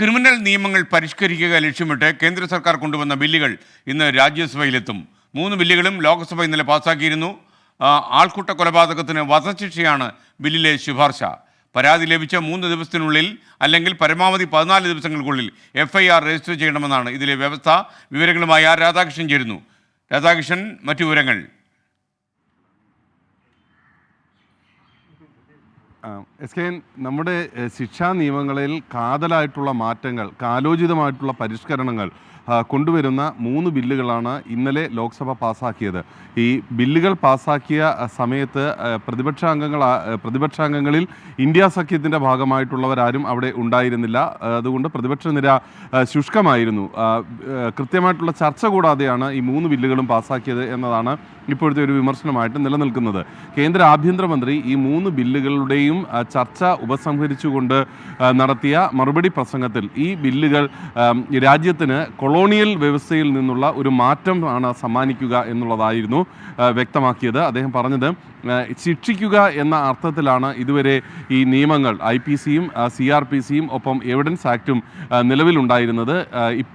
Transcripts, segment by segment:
Criminal നിയമങ്ങൾ പരിഷ്കരിക്കുക ലക്ഷ്യമിട്ട് കേന്ദ്ര സർക്കാർ കൊണ്ടുവന്ന ബില്ലുകൾ ഇന്ന് രാജ്യസഭയിലെത്തും. മൂന്ന് ബില്ലുകളും ലോക്സഭ ഇന്നലെ പാസാക്കിയിരുന്നു. ആൾക്കൂട്ട കൊലപാതകത്തിന് വധശിക്ഷയാണ് ബില്ലിലെ ശുപാർശ. പരാതി ലഭിച്ച മൂന്ന് ദിവസത്തിനുള്ളിൽ അല്ലെങ്കിൽ പരമാവധി പതിനാല് ദിവസങ്ങൾക്കുള്ളിൽ എഫ് ഐ ആർ രജിസ്റ്റർ ചെയ്യണമെന്നാണ് ഇതിലെ വ്യവസ്ഥ. വിവരങ്ങളുമായി ആർ രാധാകൃഷ്ണൻ ചേരുന്നു. രാധാകൃഷ്ണൻ മറ്റു വിവരങ്ങൾ? എസ് കെ നമ്മുടെ ശിക്ഷാ നിയമങ്ങളിൽ കാതലായിട്ടുള്ള മാറ്റങ്ങൾ കാലോചിതമായിട്ടുള്ള പരിഷ്കരണങ്ങൾ കൊണ്ടുവരുന്ന മൂന്ന് ബില്ലുകളാണ് ഇന്നലെ ലോക്സഭ പാസാക്കിയത്. ഈ ബില്ലുകൾ പാസാക്കിയ സമയത്ത് പ്രതിപക്ഷാംഗങ്ങൾ പ്രതിപക്ഷാംഗങ്ങളിൽ ഇന്ത്യ സഖ്യത്തിന്റെ ഭാഗമായിട്ടുള്ളവരാരും അവിടെ ഉണ്ടായിരുന്നില്ല. അതുകൊണ്ട് പ്രതിപക്ഷ നിര ശുഷ്കമായിരുന്നു. കൃത്യമായിട്ടുള്ള ചർച്ച കൂടാതെയാണ് ഈ മൂന്ന് ബില്ലുകളും പാസാക്കിയത് എന്നതാണ് ഇപ്പോഴത്തെ ഒരു വിമർശനമായിട്ട് നിലനിൽക്കുന്നത്. കേന്ദ്ര ആഭ്യന്തരമന്ത്രി ഈ മൂന്ന് ബില്ലുകളുടെയും ചർച്ച ഉപസംഹരിച്ചുകൊണ്ട് നടത്തിയ മറുപടി പ്രസംഗത്തിൽ ഈ ബില്ലുകൾ രാജ്യത്തിന് കൊളോ കൊളോണിയൽ വ്യവസ്ഥയിൽ നിന്നുള്ള ഒരു മാറ്റം ആണ് സമ്മാനിക്കുക എന്നുള്ളതായിരുന്നു വ്യക്തമാക്കിയത്. അദ്ദേഹം പറഞ്ഞത് ശിക്ഷിക്കുക എന്ന അർത്ഥത്തിലാണ് ഇതുവരെ ഈ നിയമങ്ങൾ. ഐ പി സിയും സി ആർ പി സിയും ഒപ്പം എവിഡൻസ് ആക്റ്റും നിലവിലുണ്ടായിരുന്നത്.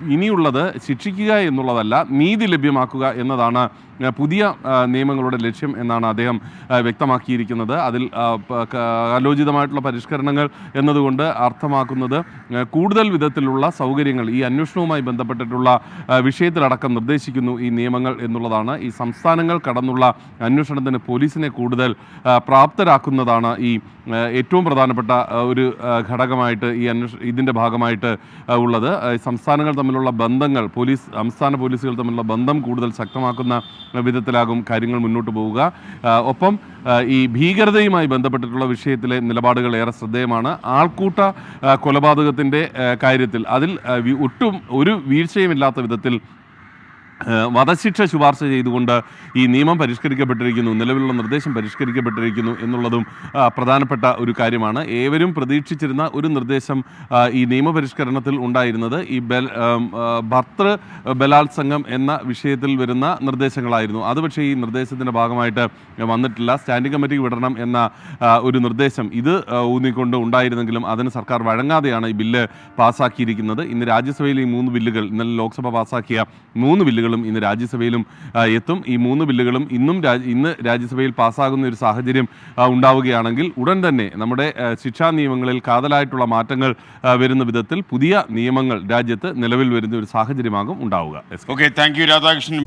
ഇനിയുള്ളത് ശിക്ഷിക്കുക എന്നുള്ളതല്ല നീതി ലഭ്യമാക്കുക എന്നതാണ് പുതിയ നിയമങ്ങളുടെ ലക്ഷ്യം എന്നാണ് അദ്ദേഹം വ്യക്തമാക്കിയിരിക്കുന്നത്. അതിൽ ആ, പ- ക- കാലോചിതമായിട്ടുള്ള പരിഷ്കരണങ്ങൾ എന്നതുകൊണ്ട് അർത്ഥമാക്കുന്നത് കൂടുതൽ വിധത്തിലുള്ള സൗകര്യങ്ങൾ ഈ അന്വേഷണവുമായി ബന്ധപ്പെട്ടിട്ടുള്ള വിഷയത്തിലടക്കം നിർദ്ദേശിക്കുന്നു ഈ നിയമങ്ങൾ എന്നുള്ളതാണ്. ഈ സംസ്ഥാനങ്ങൾ കടന്നുള്ള അന്വേഷണത്തിന് പോലീസിനെ കൂടുതൽ പ്രാപ്തരാക്കുന്നതാണ് ഈ ഏറ്റവും പ്രധാനപ്പെട്ട ഒരു ഘടകമായിട്ട് ഈ അന്വേഷ ഇതിന്റെ ഭാഗമായിട്ട് ഉള്ളത്. സംസ്ഥാനങ്ങൾ തമ്മിലുള്ള ബന്ധങ്ങൾ പോലീസ് സംസ്ഥാന പോലീസുകൾ തമ്മിലുള്ള ബന്ധം കൂടുതൽ ശക്തമാക്കുന്ന വിധത്തിലാകും കാര്യങ്ങൾ മുന്നോട്ട് പോവുക. ഒപ്പം ഈ ഭീകരതയുമായി ബന്ധപ്പെട്ടിട്ടുള്ള വിഷയത്തിലെ നിലപാടുകൾ ഏറെ ശ്രദ്ധേയമാണ്. ആൾക്കൂട്ട കൊലപാതകത്തിന്റെ കാര്യത്തിൽ അതിൽ ഒട്ടും ഒരു വീഴ്ചയുമില്ലാത്ത വിധത്തിൽ വധശിക്ഷ ശുപാർശ ചെയ്തുകൊണ്ട് ഈ നിയമം പരിഷ്കരിക്കപ്പെട്ടിരിക്കുന്നു നിലവിലുള്ള നിർദ്ദേശം പരിഷ്കരിക്കപ്പെട്ടിരിക്കുന്നു എന്നുള്ളതും പ്രധാനപ്പെട്ട ഒരു കാര്യമാണ്. ഏവരും പ്രതീക്ഷിച്ചിരുന്ന ഒരു നിർദ്ദേശം ഈ നിയമപരിഷ്കരണത്തിൽ ഉണ്ടായിരുന്നത്. ഈ ബൽ ഭർത്തൃ ബലാത്സംഗം എന്ന വിഷയത്തിൽ വരുന്ന നിർദ്ദേശങ്ങളായിരുന്നു. അത് പക്ഷേ ഈ നിർദ്ദേശത്തിന്റെ ഭാഗമായിട്ട് വന്നിട്ടില്ല. സ്റ്റാൻഡിംഗ് കമ്മിറ്റിക്ക് വിടണം എന്ന ഒരു നിർദ്ദേശം ഇത് ഊന്നിക്കൊണ്ട് ഉണ്ടായിരുന്നെങ്കിലും അതിന് സർക്കാർ വഴങ്ങാതെയാണ് ഈ ബില്ല് പാസ്സാക്കിയിരിക്കുന്നത് ഇന്ന് രാജ്യസഭയിൽ ഈ മൂന്ന് ബില്ലുകൾ ഇന്നലെ ലോക്സഭ പാസ്സാക്കിയ മൂന്ന് ബില്ലുകളും ഇന്ന് രാജ്യസഭയിലും എത്തും. ഈ മൂന്ന് ബില്ലുകളും ഇന്നും ഇന്ന് രാജ്യസഭയിൽ പാസ്സാകുന്ന ഒരു സാഹചര്യം ഉണ്ടാവുകയാണെങ്കിൽ ഉടൻ തന്നെ നമ്മുടെ ശിക്ഷാ നിയമങ്ങളിൽ കാതലായിട്ടുള്ള മാറ്റങ്ങൾ വരുന്ന വിധത്തിൽ പുതിയ നിയമങ്ങൾ രാജ്യത്ത് നിലവിൽ വരുന്ന ഒരു സാഹചര്യമാകും ഉണ്ടാവുക. Okay thank you Radhakrishnan.